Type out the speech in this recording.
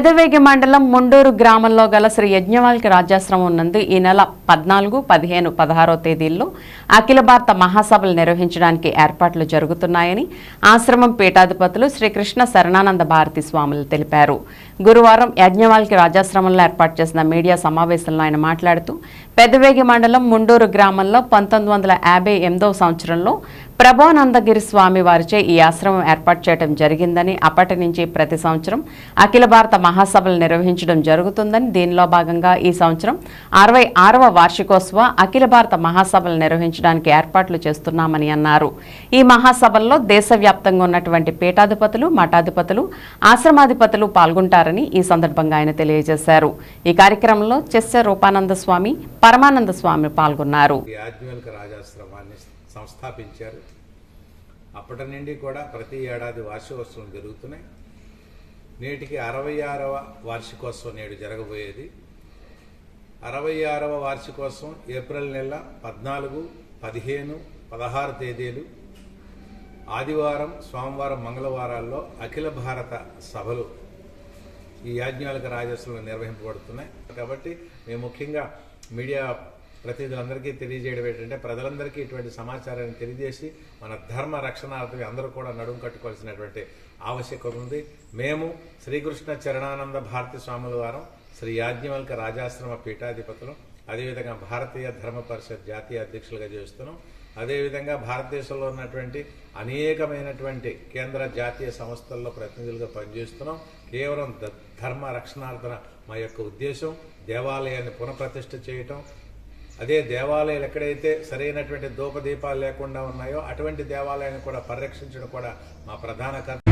పెదవేగి మండలం ముండూరు గ్రామంలో గల శ్రీ యజ్ఞవాల్కి రాజాశ్రమం నందు ఈ నెల పద్నాలుగు పదిహేను పదహారో తేదీల్లో అఖిల భారత మహాసభలు నిర్వహించడానికి ఏర్పాట్లు జరుగుతున్నాయని ఆశ్రమం పీఠాధిపతులు శ్రీకృష్ణ శరణానంద భారతి స్వాములు తెలిపారు. గురువారం యజ్ఞవాల్కి రాజాశ్రమంలో ఏర్పాటు చేసిన మీడియా సమావేశంలో ఆయన మాట్లాడుతూ పెదవేగి మండలం ముండూరు గ్రామంలో పంతొమ్మిది వందల యాభై సంవత్సరంలో ప్రభానందగిరి స్వామి వారిచే ఈ ఆశ్రమం ఏర్పాటు చేయడం జరిగిందని అప్పటి నుంచి ప్రతి సంవత్సరం అఖిల భారత మహాసభలు నిర్వహించడం జరుగుతుందని దీనిలో భాగంగా ఈ సంవత్సరం అరవై ఆరవ వార్షికోత్సవ అఖిల భారత మహాసభలు నిర్వహించడానికి ఏర్పాట్లు చేస్తున్నామని అన్నారు. ఈ మహాసభల్లో దేశవ్యాప్తంగా ఉన్నటువంటి పీఠాధిపతులు మఠాధిపతులు ఆశ్రమాధిపతులు పాల్గొంటారని ఈ సందర్భంగా ఆయన తెలియజేశారు. ఈ కార్యక్రమంలో చెస్స రూపానంద స్వామి పరమానంద స్వామి పాల్గొన్నారు. సంస్థాపించారు. అప్పటి నుండి కూడా ప్రతి ఏడాది వార్షికోత్సవం జరుగుతున్నాయి. నేటికి అరవై ఆరవ వార్షికోత్సవం నేడు జరగబోయేది. అరవై ఆరవ వార్షికోత్సవం ఏప్రిల్ నెల పద్నాలుగు పదిహేను పదహారు తేదీలు. ఆదివారం సోమవారం మంగళవారాల్లో అఖిల భారత సభలు ఈ యాజ్ఞాలిక రాజస్సులు నిర్వహింపబడుతున్నాయి. కాబట్టి మేము ముఖ్యంగా మీడియా ప్రతినిధులందరికీ తెలియజేయడం ఏంటంటే ప్రజలందరికీ ఇటువంటి సమాచారాన్ని తెలియజేసి మన ధర్మ రక్షణార్థం అందరూ కూడా నడుం కట్టుకోవాల్సినటువంటి ఆవశ్యకత ఉంది. మేము శ్రీకృష్ణ చరణానంద భారతి స్వాముల వారం శ్రీ యాజ్ఞవల్క రాజాశ్రమ పీఠాధిపతులు అదేవిధంగా భారతీయ ధర్మ పరిషత్ జాతీయ అధ్యక్షులుగా చేస్తున్నాం అదేవిధంగా భారతదేశంలో ఉన్నటువంటి అనేకమైనటువంటి కేంద్ర జాతీయ సంస్థల్లో ప్రతినిధులుగా పనిచేస్తున్నాం. కేవలం ధర్మ రక్షణార్థన మా యొక్క ఉద్దేశం దేవాలయాన్ని పునఃప్రతిష్ఠ చేయటం అదే దేవాలయాలు ఎక్కడైతే సరైనటువంటి దూపదీపాలు లేకుండా ఉన్నాయో అటువంటి దేవాలయాన్ని కూడా పరిరక్షించడం కూడా మా ప్రధాన కర్త